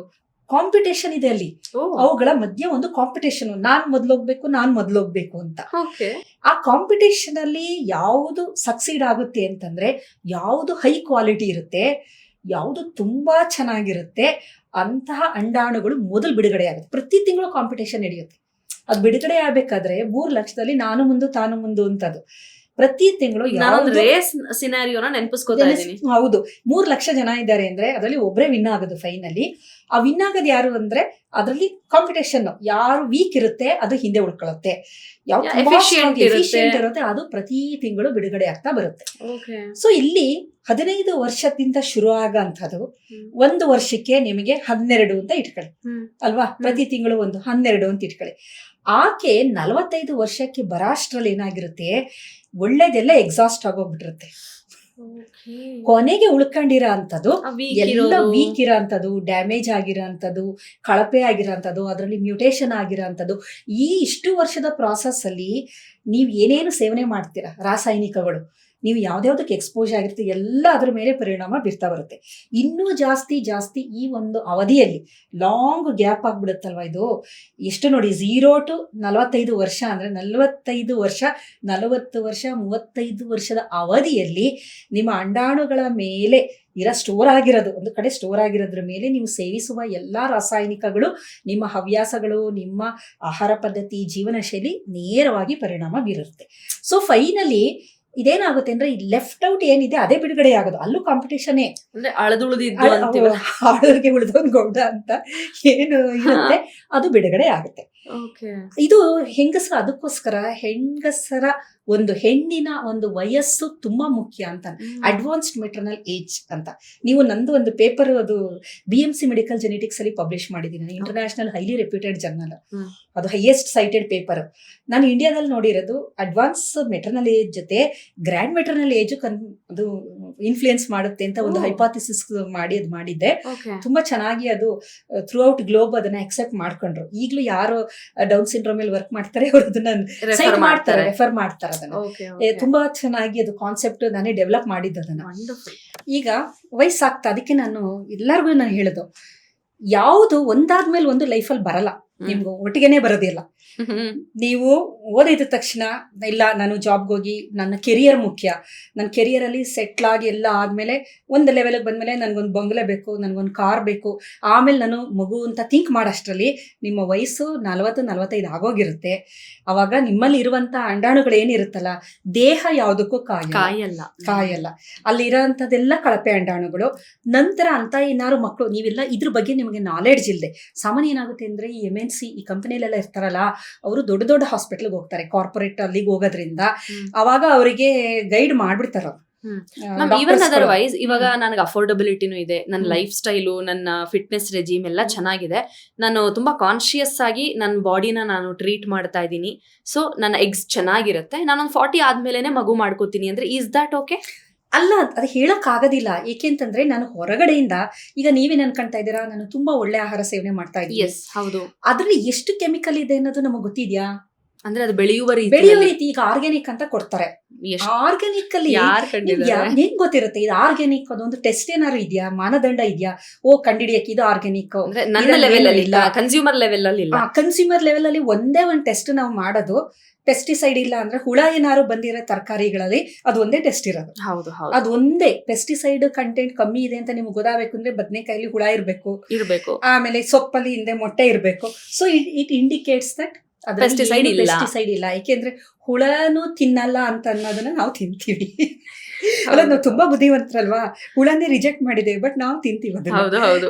ಕಾಂಪಿಟೇಷನ್ ಇದೆ ಅಲ್ಲಿ. ಅವುಗಳ ಮಧ್ಯೆ ಒಂದು ಕಾಂಪಿಟೇಷನ್. ನಾನ್ ಮೊದ್ಲೋಗ್ಬೇಕು ನಾನ್ ಮೊದ್ಲೋಗ್ಬೇಕು ಅಂತ. ಆ ಕಾಂಪಿಟೇಷನ್ ಅಲ್ಲಿ ಯಾವುದು ಸಕ್ಸೀಡ್ ಆಗುತ್ತೆ ಅಂತಂದ್ರೆ ಯಾವುದು ಹೈ ಕ್ವಾಲಿಟಿ ಇರುತ್ತೆ ಯಾವುದು ತುಂಬಾ ಚೆನ್ನಾಗಿರುತ್ತೆ ಅಂತಹ ಅಂಡಾಣುಗಳು ಮೊದಲು ಬಿಡುಗಡೆ ಆಗುತ್ತೆ. ಪ್ರತಿ ತಿಂಗಳು ಕಾಂಪಿಟೇಷನ್ ನಡೆಯುತ್ತೆ. ಅದು ಬಿಡುಗಡೆ ಆಗ್ಬೇಕಾದ್ರೆ ಮೂರ್ ಲಕ್ಷದಲ್ಲಿ ನಾನು ಮುಂದು ತಾನು ಮುಂದು ಅಂತದು. ಪ್ರತಿ ತಿಂಗಳು ರೇಸ್ ಸಿನಾರಿಯೋನ ನೆನಪಿಸ್ಕೋತಾ ಇದ್ದೀನಿ ಹೌದು. ಮೂರ್ ಲಕ್ಷ ಜನ ಇದ್ದಾರೆ ಅಂದ್ರೆ ಅದರಲ್ಲಿ ಒಬ್ಬರೇ ವಿನ್ ಆಗೋದು ಫೈನಲಿ ಆ ವಿನ್ ಆಗೋದು ಯಾರು ಅಂದ್ರೆ ಅದರಲ್ಲಿ ಕಾಂಪಿಟೇಷನ್ ಯಾರು ವೀಕ್ ಇರುತ್ತೆ ಅದು ಹಿಂದೆ ಉಳ್ಕೊಳ್ಳುತ್ತೆ ಇರುತ್ತೆ. ಎಫಿಷಿಯಂಟ್ ಇರುತ್ತೆ ಅದು ಪ್ರತಿ ತಿಂಗಳು ಬಿಡುಗಡೆ ಆಗ್ತಾ ಬರುತ್ತೆ. ಸೊ ಇಲ್ಲಿ ಹದಿನೈದು ವರ್ಷದಿಂದ ಶುರು ಆಗಂಥದ್ದು. ಒಂದು ವರ್ಷಕ್ಕೆ ನಿಮಗೆ ಹನ್ನೆರಡು ಅಂತ ಇಟ್ಕೊಳ್ಳಿ. ಅಲ್ವಾ? ಪ್ರತಿ ತಿಂಗಳು ಒಂದು ಹನ್ನೆರಡು ಅಂತ ಇಟ್ಕೊಳ್ಳಿ. ಆಕೆ ನಲವತ್ತೈದು ವರ್ಷಕ್ಕೆ ಬರಾಷ್ಟ್ರಲ್ಲಿ ಏನಾಗಿರುತ್ತೆ? ಒಳ್ಳೇದೆಲ್ಲ ಎಕ್ಸಾಸ್ಟ್ ಆಗೋಗ್ಬಿಟ್ಟಿರುತ್ತೆ. ಕೊನೆಗೆ ಉಳ್ಕೊಂಡಿರೋ ಅಂಥದ್ದು ಎಲ್ಲ ವೀಕ್ ಇರೋ ಅಂಥದ್ದು ಡ್ಯಾಮೇಜ್ ಆಗಿರೋ ಅಂಥದ್ದು ಕಳಪೆ ಆಗಿರೋ ಅಂಥದ್ದು ಅದರಲ್ಲಿ ಮ್ಯೂಟೇಷನ್ ಆಗಿರೋ ಅಂಥದ್ದು ಈ ಇಷ್ಟು ವರ್ಷದ ಪ್ರಾಸೆಸ್ ಅಲ್ಲಿ ನೀವು ಏನೇನು ಸೇವನೆ ಮಾಡ್ತೀರಾ? ರಾಸಾಯನಿಕಗಳು. ನೀವು ಯಾವ್ದಾವ್ದಕ್ಕೆ ಎಕ್ಸ್ಪೋಸ್ ಆಗಿರ್ತೀವಿ ಎಲ್ಲ ಅದ್ರ ಮೇಲೆ ಪರಿಣಾಮ ಬೀರ್ತಾ ಬರುತ್ತೆ. ಇನ್ನೂ ಜಾಸ್ತಿ ಜಾಸ್ತಿ ಈ ಒಂದು ಅವಧಿಯಲ್ಲಿ ಲಾಂಗ್ ಗ್ಯಾಪ್ ಆಗ್ಬಿಡುತ್ತಲ್ವ ಇದು? ಎಷ್ಟು ನೋಡಿ ಝೀರೋ ಟು ನಲವತ್ತೈದು ವರ್ಷ ಅಂದ್ರೆ ನಲವತ್ತೈದು ವರ್ಷ, ನಲವತ್ತು ವರ್ಷ, ಮೂವತ್ತೈದು ವರ್ಷದ ಅವಧಿಯಲ್ಲಿ ನಿಮ್ಮ ಅಂಡಾಣುಗಳ ಮೇಲೆ ಇರೋ ಸ್ಟೋರ್ ಆಗಿರೋದು, ಒಂದು ಕಡೆ ಸ್ಟೋರ್ ಆಗಿರೋದ್ರ ಮೇಲೆ ನೀವು ಸೇವಿಸುವ ಎಲ್ಲಾ ರಾಸಾಯನಿಕಗಳು, ನಿಮ್ಮ ಹವ್ಯಾಸಗಳು, ನಿಮ್ಮ ಆಹಾರ ಪದ್ಧತಿ ಜೀವನ ಶೈಲಿ ನೇರವಾಗಿ ಪರಿಣಾಮ ಬೀರುತ್ತೆ. ಸೊ ಫೈನಲಿ ಇದೇನಾಗುತ್ತೆ ಅಂದ್ರೆ ಈ ಲೆಫ್ಟ್ ಔಟ್ ಏನಿದೆ ಅದೇ ಬಿಡುಗಡೆ ಆಗೋದು. ಅಲ್ಲೂ ಕಾಂಪಿಟೇಷನ್ನೇ ಅಂದ್ರೆ ಹಾಡೋರಿಗೆ ಉಳಿದವನ್ ಗೌಡ ಅಂತ ಏನು ಇರುತ್ತೆ ಅದು ಬಿಡುಗಡೆ ಆಗುತ್ತೆ. ಇದು ಹೆಂಗಸರ ಅದಕ್ಕೋಸ್ಕರ ಹೆಂಗಸರ ಒಂದು ಹೆಣ್ಣಿನ ಒಂದು ವಯಸ್ಸು ತುಂಬಾ ಮುಖ್ಯ ಅಂತ. ಅಡ್ವಾನ್ಸ್ಡ್ ಮೆಟರ್ನಲ್ ಏಜ್ ಅಂತ. ನೀವು ನಂದು ಒಂದು ಪೇಪರ್ ಅದು B M C medical genetics ಅಲ್ಲಿ ಪಬ್ಲಿಷ್ ಮಾಡಿದ್ದೀನಿ. ಇಂಟರ್ನ್ಯಾಷನಲ್ ಹೈಲಿ ರೆಪ್ಯೂಟೆಡ್ ಜರ್ನಲ್ ಅದು ಹೈಯೆಸ್ಟ್ ಸೈಟೆಡ್ ಪೇಪರ್ ನಾನು ಇಂಡಿಯಾದಲ್ಲಿ ನೋಡಿರೋದು ಅಡ್ವಾನ್ಸ್ ಮೆಟರ್ನಲ್ ಏಜ್ ಜೊತೆ ಗ್ರ್ಯಾಂಡ್ ಮೆಟರ್ನಲ್ ಏಜ್ ಕನ್ ಅದು ಇನ್ಫ್ಲೂಯೆನ್ಸ್ ಮಾಡುತ್ತೆ ಅಂತ ಒಂದು. ಹೈಪಾಥಿಸಿಸ್ ಮಾಡಿ ಅದು ಮಾಡಿದ್ದೆ. ತುಂಬಾ ಚೆನ್ನಾಗಿ ಅದು ಥ್ರೂ ಔಟ್ ಗ್ಲೋಬ್ ಅದನ್ನ ಅಕ್ಸೆಪ್ಟ್ ಮಾಡ್ಕೊಂಡ್ರು. ಈಗಲೂ ಯಾರು ಡೌನ್ ಸಿಂಡ್ರೋಮ್ ಅಲ್ಲಿ ವರ್ಕ್ ಮಾಡ್ತಾರೆ ಅವರು ಅದನ್ನ ಸೈಡ್ ಮಾಡ್ತಾರೆ ರೆಫರ್ ಮಾಡ್ತಾರೆ ಅದನ್ನ. ತುಂಬಾ ಚೆನ್ನಾಗಿ ಅದು ಕಾನ್ಸೆಪ್ಟ್ ನಾನೇ ಡೆವಲಪ್ ಮಾಡಿದ್ದು ಅದನ್ನ. ಈಗ ವಯಸ್ಸಾಗ್ತಾ ಅದಕ್ಕೆ ನಾನು ಎಲ್ಲರಿಗೂ ನಾನು ಹೇಳೋದು ಯಾವುದು ಒಂದಾದ್ಮೇಲೆ ಒಂದು ಲೈಫಲ್ಲಿ ಬರಲ್ಲ. ನಿಮ್ಗೆ ಒಟ್ಟಿಗೆನೆ ಬರೋದಿಲ್ಲ ನೀವು ಓದಿದ ತಕ್ಷಣ ಇಲ್ಲ ನಾನು ಜಾಬ್ಗೆ ಹೋಗಿ ನನ್ನ ಕೆರಿಯರ್ ಮುಖ್ಯ. ನನ್ನ ಕೆರಿಯರಲ್ಲಿ ಸೆಟ್ಲ್ ಆಗಿ ಎಲ್ಲ ಆದಮೇಲೆ ಒಂದು ಲೆವೆಲ್ಗೆ ಬಂದಮೇಲೆ ನನಗೊಂದು ಬಂಗ್ಲೆ ಬೇಕು ನನಗೊಂದು ಕಾರ್ ಬೇಕು. ಆಮೇಲೆ ನಾನು ಮಗು ಅಂತ ಥಿಂಕ್ ಮಾಡೋಷ್ಟರಲ್ಲಿ ನಿಮ್ಮ ವಯಸ್ಸು ನಲವತ್ತು ನಲವತ್ತೈದು ಆಗೋಗಿರುತ್ತೆ. ಅವಾಗ ನಿಮ್ಮಲ್ಲಿ ಇರುವಂಥ ಅಂಡಾಣುಗಳು ಏನಿರುತ್ತಲ್ಲ ದೇಹ ಯಾವುದಕ್ಕೂ ಕಾಯ ಕಾಯಲ್ಲ. ಕಾಯಲ್ಲ. ಅಲ್ಲಿರೋಂಥದ್ದೆಲ್ಲ ಕಳಪೆ ಅಂಡಾಣುಗಳು. ನಂತರ ಅಂತ ಏನಾದ್ರು ಮಕ್ಕಳು ನೀವೆಲ್ಲ ಇದ್ರ ಬಗ್ಗೆ ನಿಮಗೆ ನಾಲೆಡ್ಜ್ ಇಲ್ಲದೆ ಸಾಮಾನ್ಯ ಏನಾಗುತ್ತೆ ಅಂದ್ರೆ ಈ ಎಂ ಎನ್ ಸಿ ಈ ಕಂಪನಿಲೆಲ್ಲ ಇರ್ತಾರಲ್ಲ ಅವರು ದೊಡ್ಡ ದೊಡ್ಡ ಹಾಸ್ಪಿಟಲ್ಗೆ ಹೋಗ್ತಾರೆ ಕಾರ್ಪೊರೇಟ್ ಅಲ್ಲಿಗೆ ಹೋಗೋದ್ರಿಂದ. ಅವಾಗ ಅವರಿಗೆ ಗೈಡ್ ಮಾಡ್ಬಿಡ್ತಾರ ಈವನ್ ಅದರ್ವೈಸ್ ಇವಾಗ ನನಗೆ ಅಫೋರ್ಡಬಿಲಿಟಿನೂ ಇದೆ ನನ್ನ ಲೈಫ್ ಸ್ಟೈಲು ನನ್ನ ಫಿಟ್ನೆಸ್ ರೆಜಿಮ್ ಎಲ್ಲ ಚೆನ್ನಾಗಿದೆ. ನಾನು ತುಂಬಾ ಕಾನ್ಶಿಯಸ್ ಆಗಿ ನನ್ನ ಬಾಡಿನ ನಾನು ಟ್ರೀಟ್ ಮಾಡ್ತಾ ಇದ್ದೀನಿ. ಸೊ ನನ್ನ ಎಗ್ಸ್ ಚೆನ್ನಾಗಿರುತ್ತೆ. ನಾನೊಂದು ಫಾರ್ಟಿ ಆದ್ಮೇಲೆ ಮಗು ಮಾಡ್ಕೋತೀನಿ ಅಂದ್ರೆ ಈಸ್ ದಟ್ ಓಕೆ ಅಲ್ಲ ಅದು ಹೇಳಕ್ ಏಕೆ ಅಂತಂದ್ರೆ ನಾನು ಹೊರಗಡೆಯಿಂದ ಈಗ ನೀವೇನು ಅನ್ಕೊಂತಾ ಇದ್ದೀರಾ? ನಾನು ತುಂಬಾ ಒಳ್ಳೆ ಆಹಾರ ಸೇವನೆ ಮಾಡ್ತಾ ಇದ್ದೀನಿ. ಎಸ್ ಹೌದು. ಅದ್ರಲ್ಲಿ ಎಷ್ಟು ಕೆಮಿಕಲ್ ಇದೆ ಅನ್ನೋದು ನಮಗೆ ಗೊತ್ತಿದ್ಯಾ? ಅಂದ್ರೆ ಅದು ಬೆಳೆಯುವ ರೀತಿ ಬೆಳೆಯುವ ರೀತಿ ಈಗ ಆರ್ಗ್ಯಾನಿಕ್ ಅಂತ ಕೊಡ್ತಾರೆ. ಆರ್ಗ್ಯಾನಿಕ್ ಅಲ್ಲಿ ಹೆಂಗ್ ಗೊತ್ತಿರುತ್ತೆ? ಇದು ಆರ್ಗ್ಯಾನಿಕ್ ಅದೊಂದು ಟೆಸ್ಟ್ ಏನಾದ್ರು ಇದೆಯಾ? ಮಾನದಂಡ ಇದೆಯಾ? ಓ ಕಂಡಿಡಿಯಕ್ಕೆ ಇದು ಆರ್ಗ್ಯಾನಿಕ್ ನನ್ನ ಲೆವೆಲ್ ಅಲ್ಲಿ ಇಲ್ಲ. ಕನ್ಸ್ಯೂಮರ್ ಲೆವೆಲ್ ಅಲ್ಲಿ ಇಲ್ಲ. ಕನ್ಸ್ಯೂಮರ್ ಲೆವೆಲ್ ಅಲ್ಲಿ ಒಂದೇ ಒಂದು ಟೆಸ್ಟ್ ನಾವು ಮಾಡೋದು. ಪೆಸ್ಟಿಸೈಡ್ ಇಲ್ಲ ಅಂದ್ರೆ ಹುಳ ಏನಾದ್ರು ಬಂದಿರೋ ತರಕಾರಿಗಳಲ್ಲಿ ಅದು ಒಂದೇ ಟೆಸ್ಟ್ ಇರೋದು. ಹೌದು ಅದು ಒಂದೇ. ಪೆಸ್ಟಿಸೈಡ್ ಕಂಟೆಂಟ್ ಕಮ್ಮಿ ಇದೆ ಅಂತ ನಿಮ್ಗೆ ಗೊತ್ತಾಗಬೇಕು ಅಂದ್ರೆ ಬದನೆಕಾಯಲ್ಲಿ ಹುಳ ಇರಬೇಕು. ಇರಬೇಕು. ಆಮೇಲೆ ಸೊಪ್ಪಲ್ಲಿ ಹಿಂದೆ ಮೊಟ್ಟೆ ಇರಬೇಕು. So it indicates that Pesticide ಇಲ್ಲ. ಪೆಸ್ಟಿಸೈಡ್ ಇಲ್ಲ. ಯಾಕೆಂದ್ರೆ ಹುಳನು ತಿನ್ನಲ್ಲ ಅಂತ ಅನ್ನೋದನ್ನ ನಾವು ತಿಂತೀವಿ. ಅಲ್ಲ ನಾವು ತುಂಬಾ ಬುದ್ಧಿವಂತರಲ್ವಾ? ಹುಳನೇ ರಿಜೆಕ್ಟ್ ಮಾಡಿದೆ ಬಟ್ ನಾವು ತಿಂತೀವಿ ಅದನ್ನ.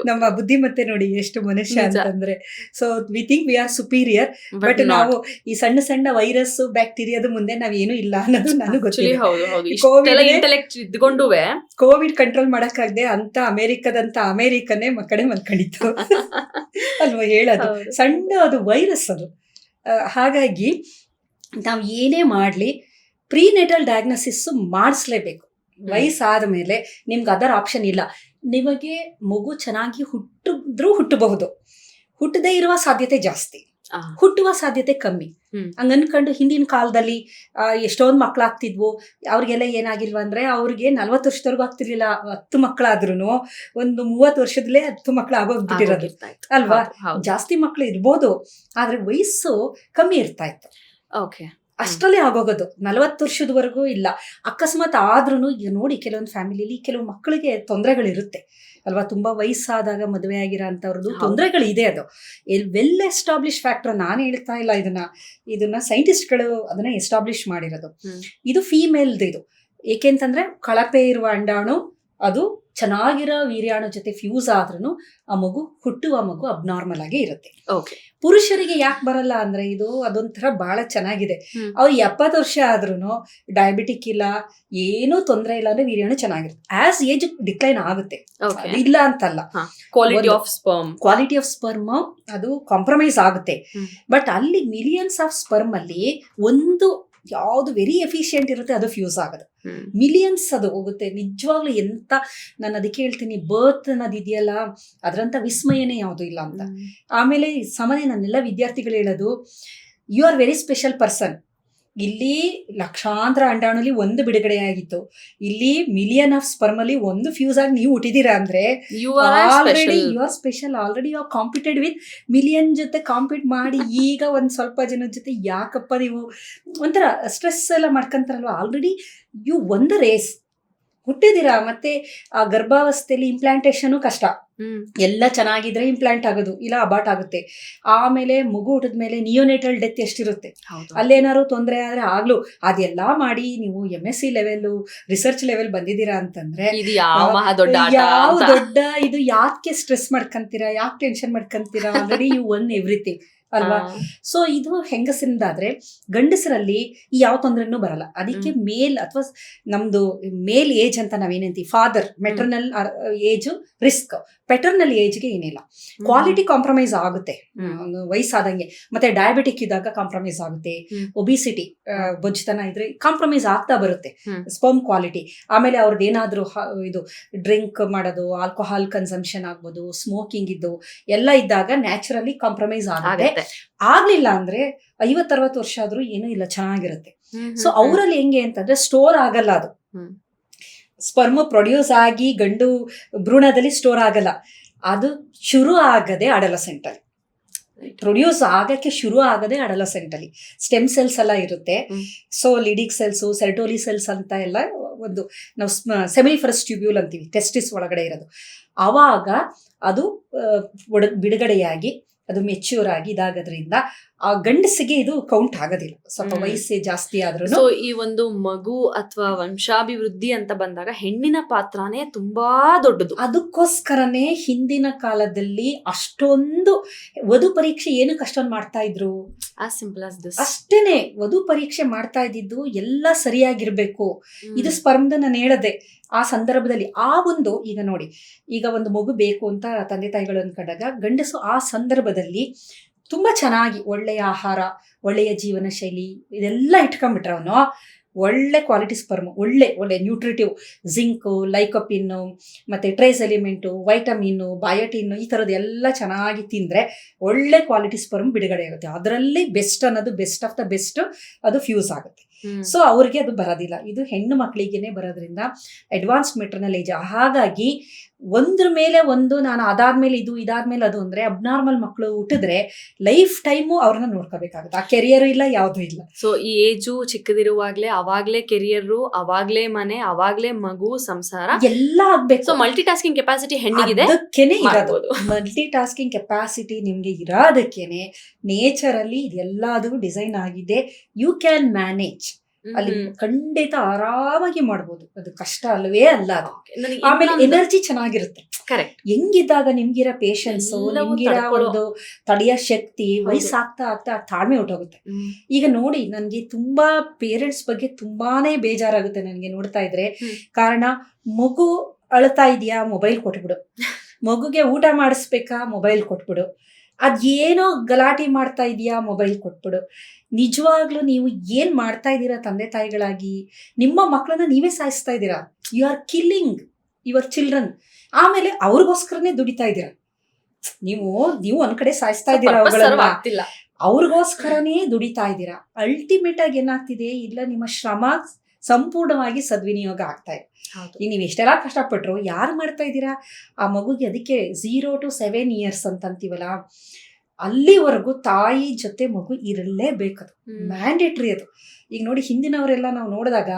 ನಮ್ಮ ಬುದ್ಧಿಮತ್ತೆ ನೋಡಿ ಎಷ್ಟು ಮನುಷ್ಯ ಅಂತಂದ್ರೆ. So we think we are superior but ನಾವು ಈ ಸಣ್ಣ ಸಣ್ಣ ವೈರಸ್ ಬ್ಯಾಕ್ಟೀರಿಯಾದ ಮುಂದೆ ನಾವ್ ಏನು ಇಲ್ಲ ಅನ್ನೋದು ನನಗೆ ಗೊತ್ತಿಲ್ಲ. ಕೋವಿಡ್ ಕಂಟ್ರೋಲ್ ಮಾಡಕ್ಕಾಗದೆ ಅಂತ ಅಮೆರಿಕದಂತ ಅಮೆರಿಕನೇ ಮಕ್ಕಳೇ ಮಲ್ಕೊಂಡಿತ್ತು ಅಲ್ವಾ ಹೇಳೋದು? ಸಣ್ಣ ಅದು ವೈರಸ್ ಅದು. ಹಾಗಾಗಿ ನಾವು ಏನೇ ಮಾಡಲಿ ಪ್ರೀನೆಟಲ್ ಡಯಾಗ್ನೋಸಿಸ್ಸು ಮಾಡಿಸ್ಲೇಬೇಕು. ವಯಸ್ಸಾದ ಮೇಲೆ ನಿಮ್ಗೆ ಅದರ ಆಪ್ಷನ್ ಇಲ್ಲ. ನಿಮಗೆ ಮಗು ಚೆನ್ನಾಗಿ ಹುಟ್ಟಿದ್ರೂ ಹುಟ್ಟಬಹುದು. ಹುಟ್ಟದೇ ಇರುವ ಸಾಧ್ಯತೆ ಜಾಸ್ತಿ. ಹುಟ್ಟುವ ಸಾಧ್ಯತೆ ಕಮ್ಮಿ. ಹಂಗ ಅನ್ಕೊಂಡು ಹಿಂದಿನ ಕಾಲದಲ್ಲಿ ಎಷ್ಟೊಂದು ಮಕ್ಕಳಾಗ್ತಿದ್ವು ಅವ್ರಿಗೆಲ್ಲ ಏನಾಗಿಲ್ವ ಅಂದ್ರೆ ಅವ್ರಿಗೆ ನಲ್ವತ್ತು ವರ್ಷದವರೆಗೂ ಆಗ್ತಿರ್ಲಿಲ್ಲ. ಹತ್ತು ಮಕ್ಕಳಾದ್ರೂ ಒಂದು ಮೂವತ್ತು ವರ್ಷದಲ್ಲೇ ಹತ್ತು ಮಕ್ಕಳು ಆಗೋಗ್ಬಿಟ್ಟಿರೋದು. ಅಲ್ವಾ? ಜಾಸ್ತಿ ಮಕ್ಕಳು ಇರ್ಬೋದು ಆದ್ರೆ ವಯಸ್ಸು ಕಮ್ಮಿ ಇರ್ತಾ ಇತ್ತು. ಓಕೆ. ಅಷ್ಟರಲ್ಲೇ ಆಗೋಗೋದು. ನಲವತ್ತು ವರ್ಷದವರೆಗೂ ಇಲ್ಲ. ಅಕಸ್ಮಾತ್ ಆದ್ರೂ ಈಗ ನೋಡಿ ಕೆಲವೊಂದು ಫ್ಯಾಮಿಲಿಲಿ ಕೆಲವು ಮಕ್ಕಳಿಗೆ ತೊಂದರೆಗಳಿರುತ್ತೆ. ಅಲ್ವಾ? ತುಂಬಾ ವಯಸ್ಸಾದಾಗ ಮದುವೆ ಆಗಿರೋ ಅಂಥವ್ರದ್ದು. ತೊಂದರೆಗಳಿದೆ ಅದು. ಎಲ್ ವೆಲ್ ಎಸ್ಟಾಬ್ಲಿಷ್ ಫ್ಯಾಕ್ಟರ್ ನಾನು ಹೇಳ್ತಾ ಇಲ್ಲ ಇದನ್ನ. ಇದನ್ನ ಸೈಂಟಿಸ್ಟ್ಗಳು ಅದನ್ನ ಎಸ್ಟಾಬ್ಲಿಷ್ ಮಾಡಿರೋದು. ಇದು ಫೀಮೇಲ್ದು ಇದು. ಏಕೆಂತಂದ್ರೆ ಕಳಪೆ ಇರುವ ಅಂಡಾಣು ಅದು ಚೆನ್ನಾಗಿರೋ ವೀರ್ಯಾಣು ಜೊತೆ ಫ್ಯೂಸ್ ಆದ್ರೂ ಆ ಮಗು ಹುಟ್ಟುವ ಮಗು ಅಬ್ನಾರ್ಮಲ್ ಆಗಿ ಇರುತ್ತೆ. ಓಕೆ ಪುರುಷರಿಗೆ ಯಾಕೆ ಬರಲ್ಲ ಅಂದ್ರೆ ಇದು ಅದೊಂಥರ ಬಹಳ ಚೆನ್ನಾಗಿದೆ. ಅವ್ರಿಗೆ ಅವ್ರು ಎಪ್ಪತ್ತು ವರ್ಷ ಆದ್ರೂ ಡಯಾಬಿಟಿಕ್ ಇಲ್ಲ ಏನೂ ತೊಂದರೆ ಇಲ್ಲ ಅಂದ್ರೆ ವೀರ್ಯಾಣು ಚೆನ್ನಾಗಿರುತ್ತೆ. ಆಸ್ ಏಜ್ ಡಿಕ್ಲೈನ್ ಆಗುತ್ತೆ. ಇಲ್ಲ ಅಂತಲ್ಲ. Quality of sperm quality of sperm ಅದು ಕಾಂಪ್ರಮೈಸ್ ಆಗುತ್ತೆ. ಬಟ್ ಅಲ್ಲಿ ಮಿಲಿಯನ್ಸ್ ಆಫ್ ಸ್ಪರ್ಮ್ ಅಲ್ಲಿ ಒಂದು ಯಾವ್ದು ವೆರಿ ಎಫಿಷಿಯೆಂಟ್ ಇರುತ್ತೆ ಅದು ಫ್ಯೂಸ್ ಆಗೋದು. ಮಿಲಿಯನ್ಸ್ ಅದು ಹೋಗುತ್ತೆ. ನಿಜವಾಗ್ಲೂ ಎಂತ ನಾನು ಅದಕ್ಕೆ ಹೇಳ್ತೀನಿ ಬರ್ತ್ ಅನ್ನೋದು ಇದೆಯಲ್ಲ ಅದರಂತ ವಿಸ್ಮಯನೇ ಯಾವುದು ಇಲ್ಲ ಅಂತ. ಆಮೇಲೆ ಸಾಮಾನ್ಯ ನನ್ನೆಲ್ಲ ವಿದ್ಯಾರ್ಥಿಗಳು ಹೇಳೋದು you are very special person ಇಲ್ಲಿ ಲಕ್ಷಾಂತರ ಅಂಡಾಣುಲಿ ಒಂದು ಬಿಡುಗಡೆ ಆಗಿತ್ತು ಇಲ್ಲಿ ಮಿಲಿಯನ್ ಆಫ್ ಸ್ಪರ್ಮ್ ಅಲ್ಲಿ ಒಂದು ಫ್ಯೂಸ್ ಆಗಿ ನೀವು ಹುಟ್ಟಿದೀರಾ ಅಂದ್ರೆ you are special you are special already you are competed with million ಜೊತೆ ಕಾಂಪೀಟ್ ಮಾಡಿ ಈಗ ಒಂದ್ ಸ್ವಲ್ಪ ಜನದ ಜೊತೆ ಯಾಕಪ್ಪ ನೀವು ಒಂಥರ ಸ್ಟ್ರೆಸ್ ಎಲ್ಲ ಮಾಡ್ಕೊಂತಾರಲ್ವ? ಆಲ್ರೆಡಿ ಯು ಒಂದು ರೇಸ್ ಹುಟ್ಟಿದಿರಾ? ಮತ್ತೆ ಆ ಗರ್ಭಾವಸ್ಥೆಯಲ್ಲಿ ಇಂಪ್ಲಾಂಟೇಶನು ಕಷ್ಟ. ಎಲ್ಲ ಚೆನ್ನಾಗಿದ್ರೆ ಇಂಪ್ಲಾಂಟ್ ಆಗೋದು ಇಲ್ಲ ಅಬಾಟ್ ಆಗುತ್ತೆ. ಆಮೇಲೆ ಮಗು ಹುಟ್ಟಿದ್ಮೇಲೆ ನಿಯೋನೇಟಲ್ ಡೆತ್ ಎಷ್ಟಿರುತ್ತೆ? ಅಲ್ಲೇನಾದ್ರು ತೊಂದರೆ ಆದ್ರೆ ಆಗ್ಲೂ. ಅದೆಲ್ಲ ಮಾಡಿ ನೀವು M S C level research level ಬಂದಿದ್ದೀರಾ ಅಂತಂದ್ರೆ ಯಾವ ದೊಡ್ಡ ಇದು ಯಾಕೆ ಸ್ಟ್ರೆಸ್ ಮಾಡ್ಕೊಂತೀರಾ? ಯಾಕೆ ಟೆನ್ಷನ್ ಮಾಡ್ಕೊಂತೀರಾ? ಆಲ್ರೆಡಿ ಯು ಒನ್ ಎವ್ರಿಥಿಂಗ್ ಅಲ್ವಾ? ಸೊ ಇದು ಹೆಂಗಸರಿಂದಾದ್ರೆ ಗಂಡಸರಲ್ಲಿ ಈ ಯಾವ ತೊಂದರೆನೂ ಬರಲ್ಲ. ಅದಕ್ಕೆ ಮೇಲ್ ಅಥವಾ ನಮ್ದು ಮೇಲ್ ಏಜ್ ಅಂತ ನಾವೇನಂತೀವಿ father maternal age risk. Paternal ಏಜ್ಗೆ ಏನಿಲ್ಲ. ಕ್ವಾಲಿಟಿ ಕಾಂಪ್ರಮೈಸ್ ಆಗುತ್ತೆ. ವಯಸ್ಸಾದಂಗೆ. ಮತ್ತೆ ಡಯಾಬಿಟಿಕ್ ಇದ್ದಾಗ ಕಾಂಪ್ರಮೈಸ್ ಆಗುತ್ತೆ. ಒಬಿಸಿಟಿ ಬೊಜ್ಜತನ ಇದ್ರೆ ಕಾಂಪ್ರಮೈಸ್ ಆಗ್ತಾ ಬರುತ್ತೆ. Sperm quality. ಆಮೇಲೆ ಅವ್ರದ್ದು ಏನಾದರೂ ಇದು ಡ್ರಿಂಕ್ ಮಾಡೋದು ಆಲ್ಕೋಹಾಲ್ ಕನ್ಸಂಪ್ಷನ್ ಆಗ್ಬೋದು ಸ್ಮೋಕಿಂಗ್ ಇದ್ದು ಎಲ್ಲ ಇದ್ದಾಗ ನ್ಯಾಚುರಲಿ ಕಾಂಪ್ರಮೈಸ್ ಆಗತ್ತೆ. ಆಗ್ಲಿಲ್ಲ ಅಂದ್ರೆ ಐವತ್ತರವತ್ತು ವರ್ಷ ಆದ್ರೂ ಏನೂ ಇಲ್ಲ ಚೆನ್ನಾಗಿರುತ್ತೆ. ಸೊ ಅವರಲ್ಲಿ ಹೆಂಗೆ ಅಂತಂದ್ರೆ ಸ್ಟೋರ್ ಆಗಲ್ಲ ಅದು. ಸ್ಪರ್ಮ ಪ್ರೊಡ್ಯೂಸ್ ಆಗಿ ಗಂಡು ಭ್ರೂಣದಲ್ಲಿ ಸ್ಟೋರ್ ಆಗಲ್ಲ. ಅದು ಶುರು ಆಗದೆ ಅಡಲಸೆಂಟ್ ಅಲ್ಲಿ. ಪ್ರೊಡ್ಯೂಸ್ ಆಗಕ್ಕೆ ಶುರು ಆಗದೆ ಅಡಲಸೆಂಟ್ ಅಲ್ಲಿ. ಸ್ಟೆಮ್ ಸೆಲ್ಸ್ ಎಲ್ಲ ಇರುತ್ತೆ. So Leydig cells Sertoli cells ಅಂತ ಎಲ್ಲ ಒಂದು ನಾವು ಸೆಮಿಫರಸ್ ಟ್ಯೂಬ್ಯೂಲ್ ಅಂತೀವಿ ಟೆಸ್ಟಿಸ್ ಒಳಗಡೆ ಇರೋದು. ಆವಾಗ ಅದು ಬಿಡುಗಡೆಯಾಗಿ ಅದು ಮೆಚ್ಯೂರ್ ಆಗಿ ಇದಾಗೋದ್ರಿಂದ ಆ ಗಂಡಸಿಗೆ ಇದು ಕೌಂಟ್ ಆಗೋದಿಲ್ಲ. ಸ್ವಲ್ಪ. ವಯಸ್ಸೇ ಜಾಸ್ತಿ ಆದ್ರೂ ಸೊ ಈ ಒಂದು ಮಗು ಅಥವಾ ವಂಶಾಭಿವೃದ್ಧಿ ಅಂತ ಬಂದಾಗ ಹೆಣ್ಣಿನ ಪಾತ್ರನೇ ತುಂಬಾ ದೊಡ್ಡದು. ಅದಕ್ಕೋಸ್ಕರನೇ ಹಿಂದಿನ ಕಾಲದಲ್ಲಿ ಅಷ್ಟೊಂದು ವಧು ಪರೀಕ್ಷೆ ಏನು ಅಷ್ಟೊಂದು ಮಾಡ್ತಾ ಇದ್ರು? ಸಿಂಪಲ್ ಆಸ್ ಅಷ್ಟೇನೆ ವಧು ಪರೀಕ್ಷೆ ಮಾಡ್ತಾ ಇದ್ದಿದ್ದು ಎಲ್ಲ ಸರಿಯಾಗಿರ್ಬೇಕು. ಇದು ಸ್ಪರ್ಮ್ದ ನಾನು ಹೇಳದೆ ಆ ಸಂದರ್ಭದಲ್ಲಿ ಆ ಒಂದು ಈಗ ನೋಡಿ ಈಗ ಒಂದು ಮಗು ಬೇಕು ಅಂತ ತಂದೆ ತಾಯಿಗಳು ಕಂಡಾಗ ಗಂಡಸು ಆ ಸಂದರ್ಭದಲ್ಲಿ ತುಂಬಾ ಚೆನ್ನಾಗಿ ಒಳ್ಳೆಯ ಆಹಾರ, ಒಳ್ಳೆಯ ಜೀವನ ಶೈಲಿ ಇದೆಲ್ಲ ಇಟ್ಕೊಂಡ್ಬಿಟ್ರೆ ಅವನು ಒಳ್ಳೆ ಕ್ವಾಲಿಟಿ ಸ್ಪರ್ಮ್ ಒಳ್ಳೆ ಒಳ್ಳೆ ನ್ಯೂಟ್ರಿಟಿವ್ ಜಿಂಕು ಲೈಕೋಪಿನ್ನು ಮತ್ತು ಟ್ರೇಸ್ ಎಲಿಮೆಂಟು ವೈಟಮಿನ್ನು ಬಯೋಟಿನ್ನು ಈ ಥರದ್ದು ಎಲ್ಲ ಚೆನ್ನಾಗಿ ತಿಂದರೆ ಒಳ್ಳೆ ಕ್ವಾಲಿಟಿ ಸ್ಪರ್ಮ್ ಬಿಡುಗಡೆ ಆಗುತ್ತೆ. ಅದರಲ್ಲಿ ಬೆಸ್ಟ್ ಅನ್ನೋದು ಬೆಸ್ಟ್ ಆಫ್ ದ ಬೆಸ್ಟ್ ಅದು ಫ್ಯೂಸ್ ಆಗುತ್ತೆ. ಸೊ ಅವ್ರಿಗೆ ಅದು ಬರೋದಿಲ್ಲ. ಇದು ಹೆಣ್ಣು ಮಕ್ಕಳಿಗೆನೆ ಬರೋದ್ರಿಂದ ಅಡ್ವಾನ್ಸ್ ಮೆಟ್ರನಲ್ ಏಜ್ ಹಾಗಾಗಿ ಒಂದ್ರ ಮೇಲೆ ಒಂದು ನಾನು ಅದಾದ್ಮೇಲೆ ಇದು ಇದಾದ್ಮೇಲೆ ಅದು ಅಂದ್ರೆ ಅಬ್ನಾರ್ಮಲ್ ಮಕ್ಕಳು ಹುಟ್ಟಿದ್ರೆ ಲೈಫ್ ಟೈಮು ಅವ್ರನ್ನ ನೋಡ್ಕೋಬೇಕಾಗುತ್ತೆ. ಆ ಕೆರಿಯರ್ ಇಲ್ಲ ಯಾವುದೂ ಇಲ್ಲ. ಸೊ ಈ ಏಜು ಚಿಕ್ಕದಿರುವಾಗ್ಲೇ ಅವಾಗ್ಲೇ ಕೆರಿಯರ್ ಅವಾಗ್ಲೇ ಮನೆ ಅವಾಗ್ಲೇ ಮಗು ಸಂಸಾರ. ಎಲ್ಲ ಆಗ್ಬೇಕು. ಸೊ ಮಲ್ಟಿ ಟಾಸ್ಕಿಂಗ್ ಕೆಪಾಸಿಟಿ ಹೆಣ್ಣಿಗಿದೆ. ಅದಕ್ಕೇನೆ ಇರೋದು. ಮಲ್ಟಿ ಟಾಸ್ಕಿಂಗ್ ಕೆಪಾಸಿಟಿ ನಿಮ್ಗೆ ಇರೋದಕ್ಕೇನೆ ನೇಚರ್ ಅಲ್ಲಿ ಇದೆಲ್ಲದು ಡಿಸೈನ್ ಆಗಿದೆ. ಯು ಕ್ಯಾನ್ ಮ್ಯಾನೇಜ್ ಅಲ್ಲಿ ಖಂಡಿತ ಆರಾಮಾಗಿ ಮಾಡ್ಬೋದು. ಅದು ಕಷ್ಟ ಅಲ್ವೇ ಅಲ್ಲ ಅದು. ಆಮೇಲೆ ಎನರ್ಜಿ ಚೆನ್ನಾಗಿರುತ್ತೆ. ಕರೆಕ್ಟ್ ಹೆಂಗಿದ್ದಾಗ ನಿಮ್ಗಿರೋ ಪೇಶನ್ಸ್ ಎಲ್ಲವೂ ನಿಮ್ಗಿರೋ ಒಂದು ತಡೆಯೋ ಶಕ್ತಿ. ವಯಸ್ಸಾಗ್ತಾ ಆಗ್ತಾ ತಾಳ್ಮೆ ಹೊಟ್ಟೋಗುತ್ತೆ. ಈಗ ನೋಡಿ ನನಗೆ ತುಂಬಾ ಪೇರೆಂಟ್ಸ್ ಬಗ್ಗೆ ತುಂಬಾನೇ ಬೇಜಾರಾಗುತ್ತೆ ನನಗೆ ನೋಡ್ತಾ ಇದ್ರೆ. ಕಾರಣ ಮಗು ಅಳ್ತಾ ಇದೆಯಾ? ಮೊಬೈಲ್ ಕೊಟ್ಬಿಡು. ಮಗುಗೆ ಊಟ ಮಾಡಿಸ್ಬೇಕಾ? ಮೊಬೈಲ್ ಕೊಟ್ಬಿಡು. ಅದೇನೋ ಗಲಾಟೆ ಮಾಡ್ತಾ ಇದೆಯಾ ಮೊಬೈಲ್ ಕೊಟ್ಬಿಡು. ನಿಜವಾಗ್ಲೂ ನೀವು ಏನ್ ಮಾಡ್ತಾ ಇದ್ದೀರಾ ತಂದೆ ತಾಯಿಗಳಾಗಿ? ನಿಮ್ಮ ಮಕ್ಕಳನ್ನ ನೀವೇ ಸಾಯಿಸ್ತಾ ಇದ್ದೀರಾ? You are killing your children ಆಮೇಲೆ ಅವ್ರಿಗೋಸ್ಕರನೇ ದುಡಿತಾ ಇದ್ದೀರಾ? ನೀವು ನೀವು ಒಂದ್ ಕಡೆ ಸಾಯಿಸ್ತಾ ಇದ್ದೀರಾ ಅವ್ರಿಗೋಸ್ಕರನೇ ದುಡಿತಾ ಇದ್ದೀರಾ? ಅಲ್ಟಿಮೇಟ್ ಆಗಿ ಏನಾಗ್ತಿದೆ? ಇಲ್ಲ ನಿಮ್ಮ ಶ್ರಮ ಸಂಪೂರ್ಣವಾಗಿ ಸದ್ವಿನಿಯೋಗ ಆಗ್ತಾ ಇದೆ. ಈಗ ನೀವು ಎಷ್ಟೆಲ್ಲ ಕಷ್ಟಪಟ್ಟರು ಯಾರು ಮಾಡ್ತಾ ಇದ್ದೀರಾ? ಆ ಮಗುಗೆ ಅದಕ್ಕೆ ಝೀರೋ ಟು ಸೆವೆನ್ ಇಯರ್ಸ್ ಅಂತ ಅಂತೀವಲ್ಲ ಅಲ್ಲಿವರೆಗೂ ತಾಯಿ ಜೊತೆ ಮಗು ಇರಲೇಬೇಕದು ಅದು. ಮ್ಯಾಂಡೇಟ್ರಿ ಅದು. ಈಗ ನೋಡಿ ಹಿಂದಿನವರೆಲ್ಲ ನಾವು ನೋಡಿದಾಗ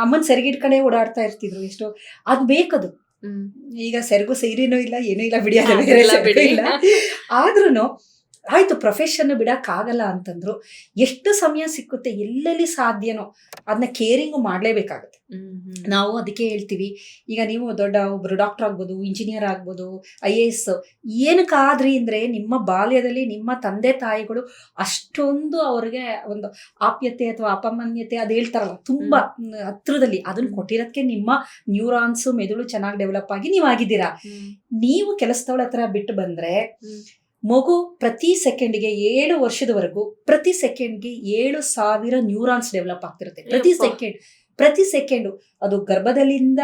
ಅಮ್ಮನ ಸೆರಗಿಟ್ಕೊಂಡೇ ಓಡಾಡ್ತಾ ಇರ್ತಿದ್ರು ಎಷ್ಟು. ಅದು ಬೇಕದು. ಈಗ ಸೆರಗು ಸೈರಿನೂ ಇಲ್ಲ ಏನೂ ಇಲ್ಲ ಬಿಡಿ. ಇಲ್ಲ. ಆದ್ರೂ ಆಯ್ತು ಪ್ರೊಫೆಷನ್ ಬಿಡಕ್ಕಾಗಲ್ಲ ಅಂತಂದ್ರು ಎಷ್ಟು ಸಮಯ ಸಿಕ್ಕುತ್ತೆ ಎಲ್ಲೆಲ್ಲಿ ಸಾಧ್ಯನೋ ಅದನ್ನ ಕೇರಿಂಗು ಮಾಡಲೇಬೇಕಾಗುತ್ತೆ. ನಾವು ಅದಕ್ಕೆ ಹೇಳ್ತೀವಿ ಈಗ ನೀವು ದೊಡ್ಡ ಒಬ್ರು ಡಾಕ್ಟರ್ ಆಗ್ಬೋದು ಇಂಜಿನಿಯರ್ ಆಗ್ಬೋದು ಐ ಎ ಎಸ್ ಏನಕ್ಕಾದ್ರಿ ಅಂದ್ರೆ ನಿಮ್ಮ ಬಾಲ್ಯದಲ್ಲಿ ನಿಮ್ಮ ತಂದೆ ತಾಯಿಗಳು ಅಷ್ಟೊಂದು ಅವ್ರಿಗೆ ಒಂದು ಆಪ್ಯತೆ ಅಥವಾ ಅಪಮಾನ್ಯತೆ ಅದು ಹೇಳ್ತಾರಲ್ಲ ತುಂಬಾ ಹತ್ರದಲ್ಲಿ ಅದನ್ನ ಕೊಟ್ಟಿರೋದಕ್ಕೆ ನಿಮ್ಮ ನ್ಯೂರಾನ್ಸ್ ಮೆದುಳು ಚೆನ್ನಾಗಿ ಡೆವಲಪ್ ಆಗಿ ನೀವು ಆಗಿದ್ದೀರಾ. ನೀವು ಕೆಲಸದವಳ ಹತ್ರ ಬಿಟ್ಟು ಬಂದ್ರೆ. ಮಗು ಪ್ರತಿ ಸೆಕೆಂಡ್ಗೆ ಏಳು ವರ್ಷದವರೆಗೂ ಪ್ರತಿ ಸೆಕೆಂಡ್ಗೆ ಏಳು ಸಾವಿರ ನ್ಯೂರಾನ್ಸ್ ಡೆವಲಪ್ ಆಗ್ತಿರುತ್ತೆ. ಪ್ರತಿ ಸೆಕೆಂಡ್ ಪ್ರತಿ ಸೆಕೆಂಡು ಅದು ಗರ್ಭದಲ್ಲಿಂದ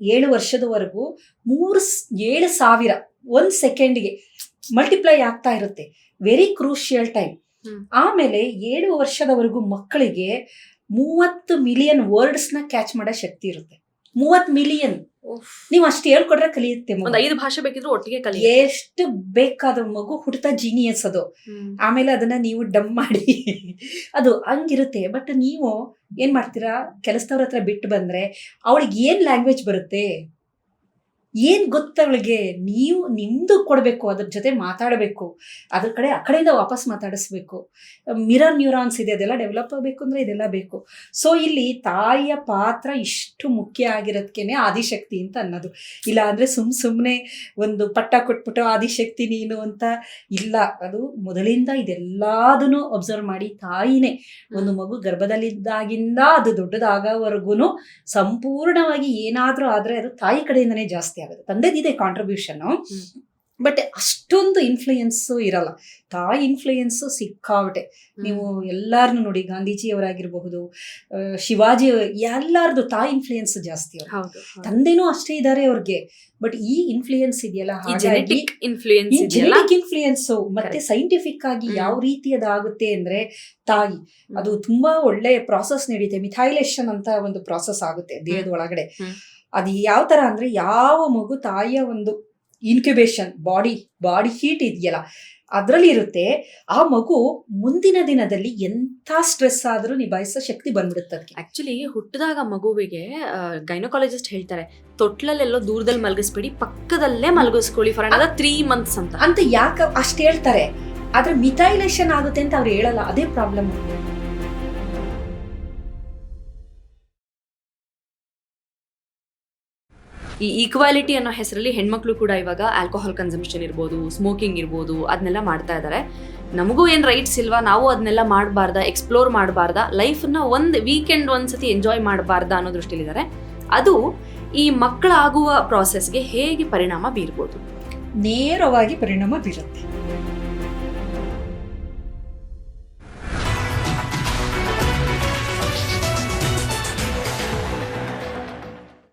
ಏಳು ವರ್ಷದವರೆಗೂ ಮೂರು ಏಳು ಸಾವಿರ ಒಂದ್ ಸೆಕೆಂಡ್ಗೆ ಮಲ್ಟಿಪ್ಲೈ ಆಗ್ತಾ ಇರುತ್ತೆ. Very crucial time. ಆಮೇಲೆ ಏಳು ವರ್ಷದವರೆಗೂ ಮಕ್ಕಳಿಗೆ ಮೂವತ್ತು ಮಿಲಿಯನ್ ವರ್ಡ್ಸ್ನ ಕ್ಯಾಚ್ ಮಾಡೋ ಶಕ್ತಿ ಇರುತ್ತೆ. ಮೂವತ್ತು ಮಿಲಿಯನ್. ನೀವು ಅಷ್ಟು ಹೇಳ್ಕೊಟ್ರೆ ಕಲಿಯುತ್ತೆ. ಒಂದ್ ಐದು ಭಾಷೆ ಬೇಕಿದ್ರು ಒಟ್ಟಿಗೆ ಕಲಿ ಎಷ್ಟು ಬೇಕಾದ ಮಗು ಹುಡ್ತಾ ಜೀನಿಯಸ್ ಅದು. ಆಮೇಲೆ ಅದನ್ನ ನೀವು ಡಮ್ ಮಾಡಿ. ಅದು ಹಂಗಿರುತ್ತೆ. ಬಟ್ ನೀವು ಏನ್ ಮಾಡ್ತೀರಾ? ಕೆಲಸದವ್ರ ಹತ್ರ ಬಿಟ್ಟು ಬಂದ್ರೆ ಅವಳಿಗೆ ಏನ್ ಲ್ಯಾಂಗ್ವೇಜ್ ಬರುತ್ತೆ? ಏನ್ ಗೊತ್ತವಳಿಗೆ ನೀವು ನಿಮ್ಮದು ಕೊಡಬೇಕು ಅದ್ರ ಜೊತೆ ಮಾತಾಡಬೇಕು. ಅದ್ರ ಕಡೆ ಆ ಕಡೆಯಿಂದ ವಾಪಸ್ ಮಾತಾಡಿಸ್ಬೇಕು. ಮಿರರ್ ನ್ಯೂರಾನ್ಸ್ ಇದೆ ಅದೆಲ್ಲ ಡೆವಲಪ್ ಆಗಬೇಕು ಅಂದ್ರೆ ಇದೆಲ್ಲ ಬೇಕು. ಸೊ ಇಲ್ಲಿ ತಾಯಿಯ ಪಾತ್ರ ಇಷ್ಟು ಮುಖ್ಯ ಆಗಿರೋದಕ್ಕೇನೆ ಆದಿಶಕ್ತಿ ಅಂತ ಅನ್ನೋದು. ಇಲ್ಲ ಅಂದ್ರೆ ಸುಮ್ ಸುಮ್ಮನೆ ಒಂದು ಪಟ್ಟ ಕೊಟ್ಬಿಟ್ಟು ಆದಿಶಕ್ತಿ ನೀನು ಅಂತ ಇಲ್ಲ. ಅದು ಮೊದಲಿಂದ ಇದೆಲ್ಲದನ್ನು ಅಬ್ಸರ್ವ್ ಮಾಡಿ ತಾಯಿನೇ. ಒಂದು ಮಗು ಗರ್ಭದಲ್ಲಿದ್ದಾಗಿಂದ ಅದು ದೊಡ್ಡದಾಗವರೆಗೂ ಸಂಪೂರ್ಣವಾಗಿ ಏನಾದ್ರೂ ಆದ್ರೆ ಅದು ತಾಯಿ ಕಡೆಯಿಂದನೇ ಜಾಸ್ತಿ ಆಗುತ್ತೆ. ತಂದೆದಿದೆ ಕಾಂಟ್ರಿಬ್ಯೂಷನ್ ಬಟ್ ಅಷ್ಟೊಂದು ಇನ್ಫ್ಲೂಯೆನ್ಸು ಇರಲ್ಲ. ತಾಯಿ ಇನ್ಫ್ಲೂಯೆನ್ಸು ಸಿಕ್ಕಾಬಿಟ್ಟೆ ನೀವು ಎಲ್ಲಾರನ್ನು ನೋಡಿ ಗಾಂಧೀಜಿಯವರಾಗಿರಬಹುದು ಶಿವಾಜಿ ಎಲ್ಲಾರ್ದು ತಾಯಿ ಇನ್ಫ್ಲೂಯೆನ್ಸ್ ಜಾಸ್ತಿ ಅವರು ತಂದೆನೂ ಅಷ್ಟೇ ಇದ್ದಾರೆ ಅವ್ರಿಗೆ. ಬಟ್ ಈ ಇನ್ಫ್ಲೂಯೆನ್ಸ್ ಇದೆಯಲ್ಲ ಜೆನೆಟಿಕ್ ಇನ್ಫ್ಲೂಯೆನ್ಸ್ ಮತ್ತೆ ಸೈಂಟಿಫಿಕ್ ಆಗಿ. ಯಾವ ರೀತಿ ಅದಾಗುತ್ತೆ ಅಂದ್ರೆ ತಾಯಿ. ಅದು ತುಂಬಾ ಒಳ್ಳೆ ಪ್ರಾಸೆಸ್ ನಡೀತೆ. ಮಿಥೈಲೇಷನ್ ಅಂತ ಒಂದು ಪ್ರಾಸೆಸ್ ಆಗುತ್ತೆ ದೇಹದ ಒಳಗಡೆ. ಅದು ಯಾವ ಥರ ಅಂದರೆ ಯಾವ ಮಗು ತಾಯಿಯ ಒಂದು ಇನ್ಕ್ಯುಬೇಷನ್ ಬಾಡಿ ಬಾಡಿ ಹೀಟ್ ಇದೆಯಲ್ಲ ಅದರಲ್ಲಿ ಇರುತ್ತೆ. ಆ ಮಗು ಮುಂದಿನ ದಿನದಲ್ಲಿ ಎಂಥ ಸ್ಟ್ರೆಸ್ ಆದರೂ ನಿಭಾಯಿಸೋ ಶಕ್ತಿ ಬಂದ್ಬಿಡುತ್ತೆ ಅದಕ್ಕೆ. ಆಕ್ಚುಲಿ ಹುಟ್ಟಿದಾಗ ಮಗುವಿಗೆ ಗೈನೋಕಾಲಜಿಸ್ಟ್ ಹೇಳ್ತಾರೆ ತೊಟ್ಲಲ್ಲೆಲ್ಲೋ ದೂರದಲ್ಲಿ ಮಲಗಿಸ್ಬೇಡಿ ಪಕ್ಕದಲ್ಲೇ ಮಲಗಿಸ್ಕೊಳ್ಳಿ ಫಾರ್ ಅದ ತ್ರೀ ಮಂತ್ಸ್ ಅಂತ. ಅಂತ ಯಾಕೆ ಅಷ್ಟು ಹೇಳ್ತಾರೆ. ಆದರೆ ಮಿಥೈಲೇಷನ್ ಆಗುತ್ತೆ ಅಂತ ಅವ್ರು ಹೇಳಲ್ಲ ಅದೇ ಪ್ರಾಬ್ಲಮ್ ಈ ಈಕ್ವಾಲಿಟಿ ಅನ್ನೋ ಹೆಸರಲ್ಲಿ ಹೆಣ್ಮಕ್ಳು ಕೂಡ ಇವಾಗ ಆಲ್ಕೋಹಾಲ್ ಕನ್ಸಂಪ್ಷನ್ ಇರ್ಬೋದು ಸ್ಮೋಕಿಂಗ್ ಇರ್ಬೋದು ಅದನ್ನೆಲ್ಲ ಮಾಡ್ತಾ ಇದ್ದಾರೆ ನಮಗೂ ಏನು ರೈಟ್ಸ್ ಇಲ್ವಾ? ನಾವು ಅದನ್ನೆಲ್ಲ ಮಾಡಬಾರ್ದ? ಎಕ್ಸ್ಪ್ಲೋರ್ ಮಾಡಬಾರ್ದ? ಲೈಫನ್ನ ಒಂದು ವೀಕೆಂಡ್ ಒಂದ್ಸತಿ ಎಂಜಾಯ್ ಮಾಡಬಾರ್ದ ಅನ್ನೋ ದೃಷ್ಟಿಲಿದ್ದಾರೆ ಅದು ಈ ಮಕ್ಕಳಾಗುವ ಪ್ರಾಸೆಸ್ಗೆ ಹೇಗೆ ಪರಿಣಾಮ ಬೀರ್ಬೋದು? ನೇರವಾಗಿ ಪರಿಣಾಮ ಬೀರುತ್ತೆ.